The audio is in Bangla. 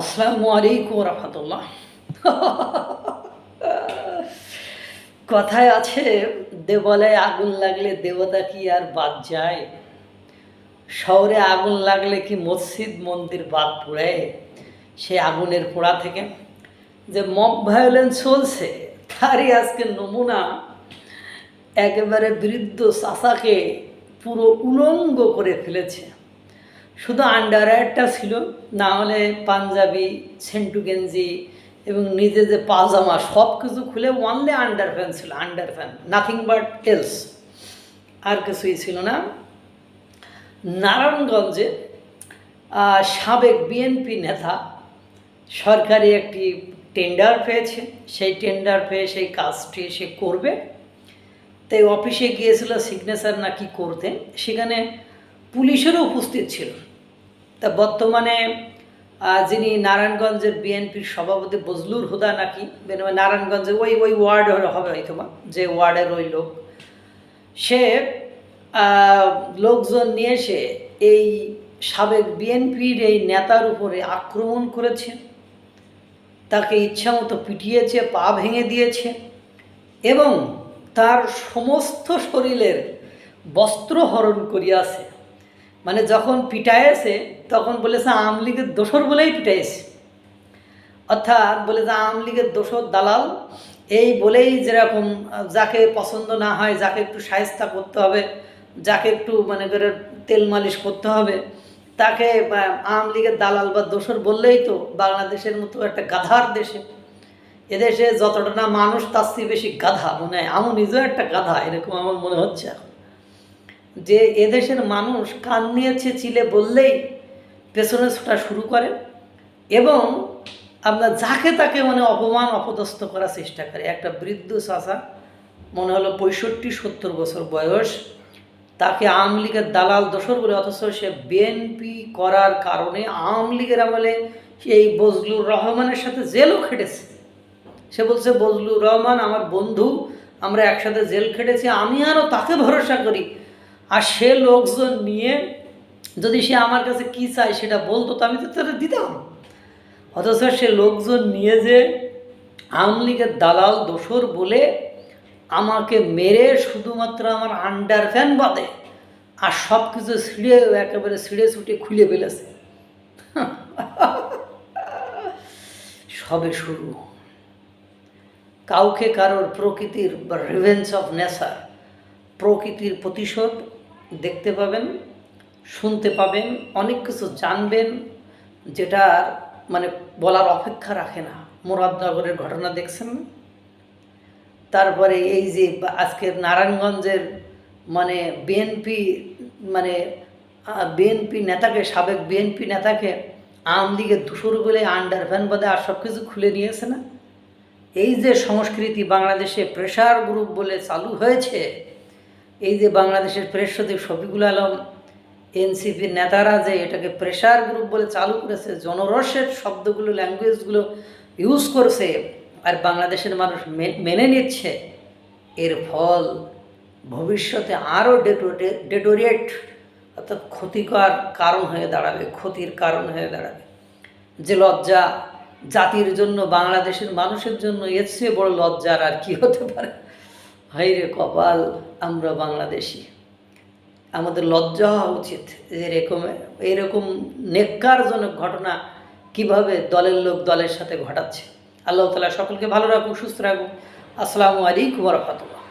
আসসালামু আলাইকুম রহমতুল্লাহ। কথায় আছে, দেওয়ালে আগুন লাগলে দেবতা কি আর বাদ যায়? শহরে আগুন লাগলে কি মসজিদ, মন্দির বাদ পড়ে? সে আগুনের পোড়া থেকে যে মব ভায়োলেন্স চলছে, তারই আজকে নমুনা একেবারে বৃদ্ধ চাষাকে পুরো উলঙ্গ করে ফেলেছে। শুধু আন্ডারওয়্যারটা ছিল, না হলে পাঞ্জাবি, সেন্টু গেঞ্জি এবং নিজে যে পাজামা সব কিছু খুলে ওয়ানলি আন্ডার ফ্যান ছিল under fan nothing but else আর কিছুই ছিল না। নারায়ণগঞ্জে সাবেক বিএনপি নেতা সরকারি একটি টেন্ডার পেয়েছে। সেই টেন্ডার পেয়ে সেই কাজটি সে করবে। তাই অফিসে গিয়েছিল সিগনেচার নাকি করতে, সেখানে পুলিশেরও উপস্থিত ছিল। তা বর্তমানে যিনি নারায়ণগঞ্জের বিএনপির সভাপতি বজলুর হুদা নাকি বেন- নারায়ণগঞ্জে ওই ওই ওয়ার্ড হবে হয়তো যে ওয়ার্ডের ওই লোক, সে লোকজন নিয়ে এসে এই সাবেক বিএনপির এই নেতার উপরে আক্রমণ করেছে। তাকে ইচ্ছামতো পিটিয়েছে, পা ভেঙে দিয়েছে এবং তার সমস্ত শরীরের বস্ত্র হরণ করিয়াছে। মানে যখন পিটায়েছে তখন বলেছে আওয়ামী লীগের দোসর বলেই পিটাইছে। অর্থাৎ বলে যে আওয়ামী লীগের দোসর দালাল, এই বলেই যেরকম, যাকে পছন্দ না হয়, যাকে একটু সায়স্তা করতে হবে, যাকে একটু মানে করে তেল মালিশ করতে হবে, তাকে আওয়ামী লীগের দালাল বা দোসর বললেই তো বাংলাদেশের মতো একটা গাধার দেশে। এদেশে যতটা না মানুষ, তার চেয়ে বেশি গাধা মনে হয়। আমি নিজেও একটা গাধা, এরকম আমার মনে হচ্ছে এখন। যে এদেশের মানুষ কান নিয়েছে চিলে বললেই পেছনে ছোটা শুরু করে এবং আপনার যাকে তাকে মানে অপমান, অপদস্থ করার চেষ্টা করে। একটা বৃদ্ধ চাষা মনে হলো পঁয়ষট্টি, সত্তর বছর বয়স, তাকে আওয়ামী লীগের দালাল দোসর বলে, অথচ সে বিএনপি করার কারণে আওয়ামী লীগের আমলে এই বজলুর রহমানের সাথে জেলও খেটেছে। সে বলছে, বজলুর রহমান আমার বন্ধু, আমরা একসাথে জেল খেটেছি, আমি আরও তাকে ভরসা করি আর সে লোকজন নিয়ে যদি সে আমার কাছে কি চায় সেটা বলতো, তো আমি তো তারা দিতাম। অথচ সে লোকজন নিয়ে যে আওয়ামী লীগের দালাল দোসর বলে আমাকে মেরে শুধুমাত্র আমার আন্ডার ফ্যান বাদে আর সব কিছু ছিঁড়ে, একেবারে ছিঁড়ে ছুটে খুলে ফেলেছে। সবে শুরু। কাউকে কারোর প্রকৃতির রিভেঞ্জ অফ নেচার প্রকৃতির প্রতিশোধ দেখতে পাবেন, শুনতে পাবেন, অনেক কিছু জানবেন যেটা মানে বলার অপেক্ষা রাখে না। মুরাদনগরের ঘটনা দেখছেন? তারপরে এই যে আজকের নারায়ণগঞ্জের মানে বিএনপি মানে বিএনপি নেতাকে, সাবেক বিএনপি নেতাকে আওয়ামী লীগের বলে আন্ডার ভ্যান বাদে আর সব কিছু খুলে নিয়েছে না? এই যে সংস্কৃতি বাংলাদেশে প্রেশার গ্রুপ বলে চালু হয়েছে এই যে বাংলাদেশের প্রেস সচিব শফিকুল আলম এনসিপির নেতারা যে এটাকে প্রেশার গ্রুপ বলে চালু করেছে, জনরসের শব্দগুলো ল্যাঙ্গুয়েজগুলো ইউজ করছে, আর বাংলাদেশের মানুষ মেনে নিচ্ছে, এর ফল ভবিষ্যতে আরও ডেটোরে ডেটোরিয়েট অর্থাৎ ক্ষতিকর কারণ হয়ে দাঁড়াবে, ক্ষতির কারণ হয়ে দাঁড়াবে। যে লজ্জা জাতির জন্য, বাংলাদেশের মানুষের জন্য, এর চেয়ে বড় লজ্জার আর কি হতে পারে? হাই রে কপাল, আমরা বাংলাদেশি। আমাদের লজ্জা হওয়া উচিত এরকম এরকম নেককারজনক ঘটনা কীভাবে দলের লোক দলের সাথে ঘটাচ্ছে। আল্লাহ তালা সকলকে ভালো রাখুক, সুস্থ রাখুক। আসসালামু আলাইকুম রহমতুল্লাহ।